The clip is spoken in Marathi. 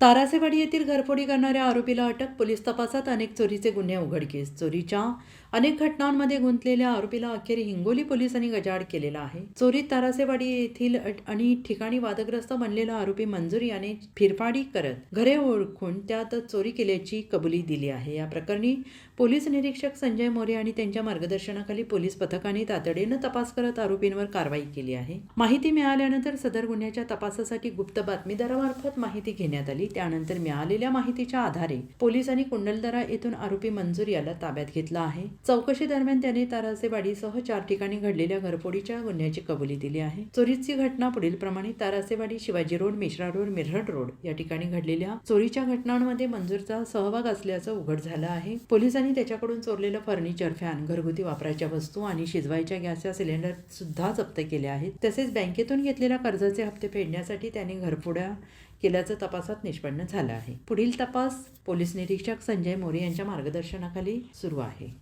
तारासेवाडी येथील घरफोडी करणाऱ्या आरोपीला अटक पोलीस तपासात अनेक चोरीचे गुन्हे उघडकीस. चोरीच्या अनेक घटनांमध्ये गुंतलेल्या आरोपीला अखेर हिंगोली पोलिसांनी गजाड केलेला आहे. चोरीत तारासेवाडी येथील आणि ठिकाणी वादग्रस्त बनलेला आरोपी मंजूर याने फिरफाडी करत घरे ओळखून त्यात चोरी केल्याची कबुली दिली आहे. या प्रकरणी पोलीस निरीक्षक संजय मोरे आणि त्यांच्या मार्गदर्शनाखाली पोलीस पथकाने तातडीनं तपास करत आरोपींवर कारवाई केली आहे. माहिती मिळाल्यानंतर सदर गुन्ह्याच्या तपासासाठी गुप्त बातमीदारामार्फत माहिती घेण्यात आली. त्यानंतर मिळालेल्या माहितीच्या आधारे पोलिसांनी कुंडलदरा येथून आरोपी मंजूर याला ताब्यात घेतला आहे. चौकशी दरम्यान त्याने तारासेवाडीसह चार ठिकाणी घडलेल्या घरफोडीच्या गुन्ह्याची कबुली दिली आहे. चोरीची घटना पुढील प्रमाणे Tarasewadi Shivaji road Mishra road Mirhat road या ठिकाणी घडलेल्या चोरीच्या घटनांमध्ये मंजूरचा सहभाग असल्याचं उघड झालं आहे. पोलिसांनी त्याच्याकडून चोरलेलं फर्निचर फॅन घरगुती वापराच्या वस्तू आणि शिजवायच्या गॅसच्या सिलेंडर सुद्धा जप्त केले आहेत. तसेच बँकेतून घेतलेल्या कर्जाचे हप्ते फेडण्यासाठी त्यांनी घरफोड्या केल्याचं तपासात निष्पन्न झालं आहे. पुढील तपास पोलीस निरीक्षक संजय मोरे यांच्या मार्गदर्शनाखाली सुरू आहे.